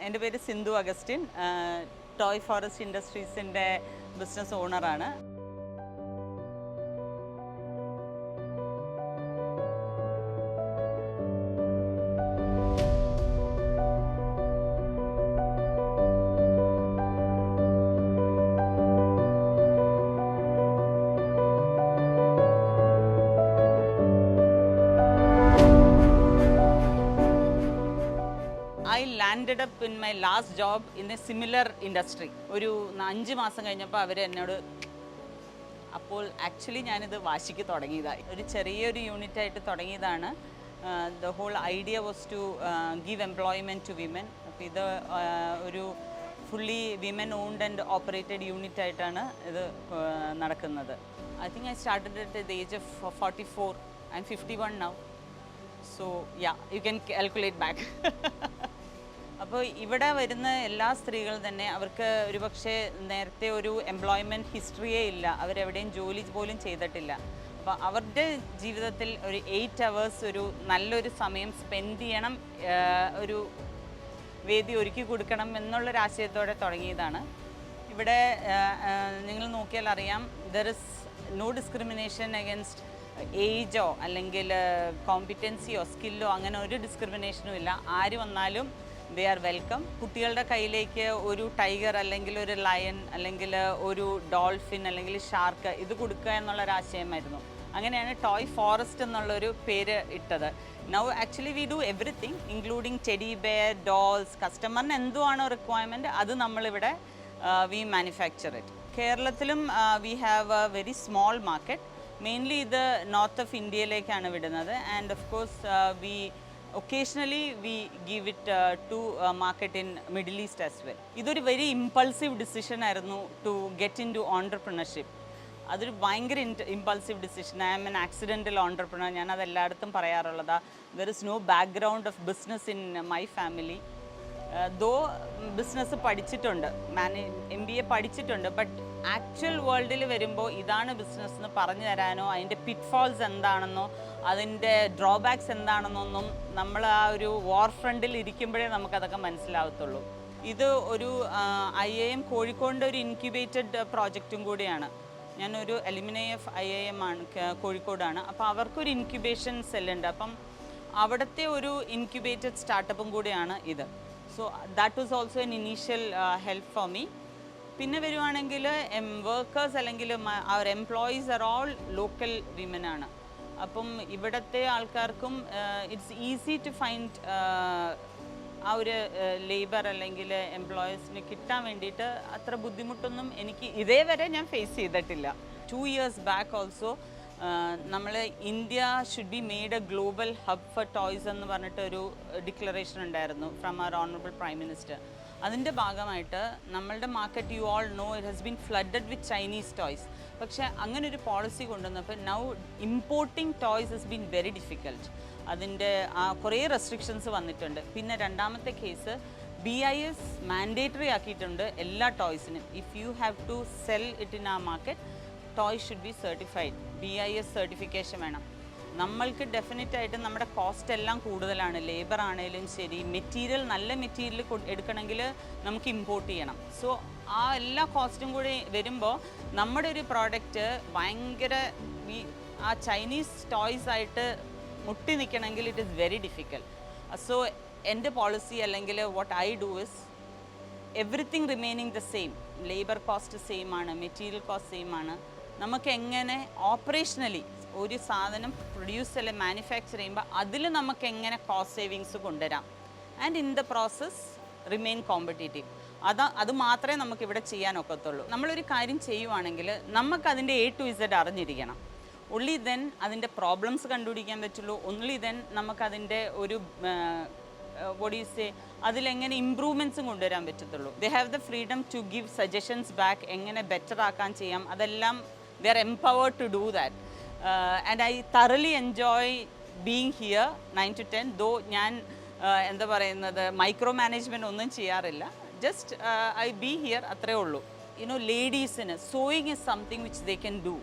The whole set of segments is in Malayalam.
എന്റെ പേര് സിന്ധു അഗസ്റ്റിൻ. ടോയ് ഫോറസ്റ്റ് ഇൻഡസ്ട്രീസിന്റെ ബിസിനസ് ഓണറാണ്. Up up in my last job in a similar industry ഒരു അഞ്ച് മാസം കഴിഞ്ഞപ്പോൾ അവർ എന്നോട് അപ്പോൾ ആക്ച്വലി ഞാനിത് വാശിക്ക് തുടങ്ങിയതായി. ഒരു ചെറിയൊരു യൂണിറ്റ് ആയിട്ട് തുടങ്ങിയതാണ്. The whole idea was to give employment to women അപ്പോൾ ഇത് ഒരു fully women owned and operated unit ആയിട്ടാണ് ഇത് നടക്കുന്നത്. I think I started at the age of forty four am fifty one now so ya you can calculate back അപ്പോൾ ഇവിടെ വരുന്ന എല്ലാ സ്ത്രീകളും തന്നെ അവർക്ക് ഒരുപക്ഷെ നേരത്തെ ഒരു എംപ്ലോയ്മെന്റ് ഹിസ്റ്ററിയേ ഇല്ല. അവരെവിടെയും ജോലി പോലും ചെയ്തിട്ടില്ല. അപ്പോൾ അവരുടെ ജീവിതത്തിൽ ഒരു എയ്റ്റ് അവേഴ്സ് ഒരു നല്ലൊരു സമയം സ്പെൻഡ് ചെയ്യണം ഒരു വേദി ഒരുക്കി കൊടുക്കണം എന്നുള്ളൊരു ആശയത്തോടെ തുടങ്ങിയതാണ്. ഇവിടെ നിങ്ങൾ നോക്കിയാൽ അറിയാം there is no discrimination against ഏജോ അല്ലെങ്കിൽ കോമ്പിറ്റൻസിയോ സ്കില്ലോ അങ്ങനെ ഒരു ഡിസ്ക്രിമിനേഷനും ഇല്ല. ആര് വന്നാലും ദേ ആർ വെൽക്കം കുട്ടികളുടെ കയ്യിലേക്ക് ഒരു ടൈഗർ അല്ലെങ്കിൽ ഒരു ലയൺ അല്ലെങ്കിൽ ഒരു ഡോൾഫിൻ അല്ലെങ്കിൽ ഷാർക്ക് ഇത് കൊടുക്കുക എന്നുള്ള ആശയമായിരുന്നു. അങ്ങനെയാണ് ടോയ് ഫോറസ്റ്റ് എന്നുള്ളൊരു പേര് ഇട്ടത്. Now actually we do everything including teddy bear dolls കസ്റ്റമറിന് എന്തുവാണോ റിക്വയർമെന്റ് അത് നമ്മളിവിടെ വി മാനുഫാക്ചർ ഇറ്റ് കേരളത്തിലും we have a very small market mainly ഇത് നോർത്ത് ഓഫ് ഇന്ത്യയിലേക്കാണ് വിടുന്നത്. And of course we occasionally we give it to market in middle east as well ഇതൊരു വെരി ഇമ്പൾസീവ് ഡിസിഷൻ ആയിരുന്നു to get in to entrepreneurship അതൊരു ഭയങ്കര impulsive decision I'm an accidental entrepreneur ഞാൻ അത് എല്ലായിടത്തും പറയാറുള്ളതാ. There is no background of business in my family though business പഠിച്ചിട്ടുണ്ട്. മാനേ എം ബി എ പഠിച്ചിട്ടുണ്ട്. ബട്ട് ആക്ച്വൽ വേൾഡിൽ വരുമ്പോൾ ഇതാണ് ബിസിനസ് എന്ന് പറഞ്ഞു തരാനോ അതിന്റെ പിറ്റ്ഫോൾസ് എന്താണെന്നോ അതിന്റെ ഡ്രോബാക്സ് എന്താണെന്നൊന്നും നമ്മൾ ആ ഒരു വാർ ഫ്രണ്ടിൽ ഇരിക്കുമ്പോഴേ നമുക്കതൊക്കെ മനസ്സിലാവത്തുള്ളൂ. ഇത് ഒരു ഐ എ എം കോഴിക്കോടിന്റെ ഒരു ഇൻക്യുബേറ്റഡ് പ്രോജക്റ്റും കൂടിയാണ്. ഞാനൊരു എലിമിനൈ എഫ് ഐ എ എം ആണ് കോഴിക്കോടാണ്. അപ്പോൾ അവർക്കൊരു ഇൻക്യുബേഷൻ സെല്ലുണ്ട് അപ്പം അവിടുത്തെ ഒരു ഇൻക്യുബേറ്റഡ് സ്റ്റാർട്ടപ്പും കൂടിയാണ് ഇത്. So that was also an initial help for me പിന്നെ വരുവാണെങ്കിൽ എം വർക്കേഴ്സ് അല്ലെങ്കിൽ അവർ employees are all local women ആണ്. അപ്പം ഇവിടുത്തെ ആൾക്കാർക്കും ഇറ്റ്സ് ഈസി ടു ഫൈൻഡ് ആ ഒരു ലേബർ അല്ലെങ്കിൽ എംപ്ലോയീസിന് കിട്ടാൻ വേണ്ടിയിട്ട് അത്ര ബുദ്ധിമുട്ടൊന്നും എനിക്ക് ഇതേവരെ ഞാൻ ഫേസ് ചെയ്തിട്ടില്ല. ടു ഇയേഴ്സ് ബാക്ക് ഓൾസോ നമ്മൾ India should be made a global hub for toys എന്ന് പറഞ്ഞിട്ട് ഒരു ഡിക്ലറേഷൻ ഉണ്ടായിരുന്നു from our honourable prime minister അതിന്റെ ഭാഗമായിട്ട് നമ്മളുടെ market you all know it has been flooded with Chinese toys പക്ഷേ അങ്ങനെ ഒരു പോളിസി കൊണ്ടുവന്നപ്പോൾ now importing toys has been very difficult അതിന്റെ കുറേ റെസ്ട്രിക്ഷൻസ് വന്നിട്ടുണ്ട്. പിന്നെ രണ്ടാമത്തെ case B I S mandatory ആക്കിയിട്ടുണ്ട് എല്ലാ ടോയ്സിനും if you have to sell it in a market toy should be certified B I S certification വേണം. നമ്മൾക്ക് ഡെഫിനറ്റ് ആയിട്ട് നമ്മുടെ കോസ്റ്റ് എല്ലാം കൂടുതലാണ്. ലേബർ ആണെങ്കിലും ശരി മെറ്റീരിയൽ നല്ല മെറ്റീരിയൽ എടുക്കണമെങ്കിൽ നമുക്ക് ഇമ്പോർട്ട് ചെയ്യണം. സോ ആ എല്ലാ കോസ്റ്റും കൂടി വരുമ്പോൾ നമ്മുടെ ഒരു പ്രോഡക്റ്റ് ഭയങ്കര ആ ചൈനീസ് ടോയ്സ് ആയിട്ട് മുട്ടി നിൽക്കണമെങ്കിൽ it is very difficult so എന്റെ പോളിസി അല്ലെങ്കിൽ what I do is everything remaining the same labour cost same ആണ് മെറ്റീരിയൽ കോസ്റ്റ് സെയിം ആണ്. നമുക്ക് എങ്ങനെ ഓപ്പറേഷനലി ഒരു സാധനം പ്രൊഡ്യൂസ് അല്ലെ മാനുഫാക്ചർ ചെയ്യുമ്പോൾ അതിൽ നമുക്ക് എങ്ങനെ കോസ്റ്റ് സേവിങ്സ് കൊണ്ടുവരാം. And in the process remain competitive അത് അത് മാത്രമേ നമുക്ക് ഇവിടെ ചെയ്യാൻ ഒക്കത്തുള്ളൂ. നമ്മളൊരു കാര്യം ചെയ്യുവാണെങ്കിൽ നമുക്ക് അതിന്റെ എ ടു ഇസഡ് അറിഞ്ഞിരിക്കണം. ഉള്ളി ദെൻ അതിന്റെ പ്രോബ്ലംസ് കണ്ടുപിടിക്കാൻ പറ്റുള്ളൂ. ഒന്നുള്ളി ദെൻ നമുക്കതിന്റെ ഒരു വോട്ട് യു സേ അതിലെങ്ങനെ ഇമ്പ്രൂവ്മെന്റ്സും കൊണ്ടുവരാൻ പറ്റത്തുള്ളൂ. They have the freedom to give suggestions back എങ്ങനെ ബെറ്റർ ആക്കാൻ ചെയ്യാം. അതെല്ലാം they are empowered to do that. And i truly enjoy being here nine to ten though ഞാൻ uh, എന്താ പറയുന്നത് മൈക്രോ മാനേജ്മെന്റ് ഒന്നും ചെയ്യാറില്ല. ജസ്റ്റ് ഐ ബി ഹിയർ അത്രേ ഉള്ളൂ. യുനോ ലേഡീസിന് sewing is something which they can do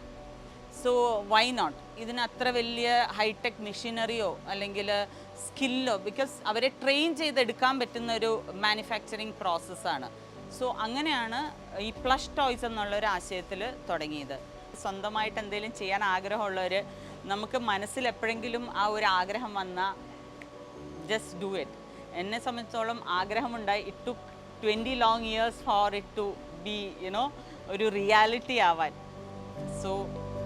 so why not ഇതിന് അത്ര വലിയ ഹൈടെക് മെഷീനറിയോ അല്ലെങ്കിൽ സ്കില്ലോ ബിക്കോസ് അവരെ ട്രെയിൻ ചെയ്തെടുക്കാൻ പറ്റുന്ന ഒരു മാനുഫാക്ചറിങ് പ്രോസസ്സാണ് സോ അങ്ങനെയാണ് ഈ പ്ലഷ് ടോയ്സ് എന്നുള്ള ഒരു ആശയത്തിൽ തുടങ്ങിയത്. സ്വന്തമായിട്ട് എന്തെങ്കിലും ചെയ്യാൻ ആഗ്രഹമുള്ളവർ നമുക്ക് മനസ്സിൽ എപ്പോഴെങ്കിലും ആ ഒരു ആഗ്രഹം വന്നാൽ ജസ്റ്റ് ഡു ഇറ്റ് എന്നെ സംബന്ധിച്ചോളം ആഗ്രഹമുണ്ടായി. It took twenty long years for it to be you know ഒരു റിയാലിറ്റി ആവാൻ. So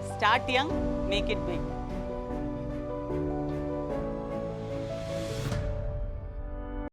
start young make it big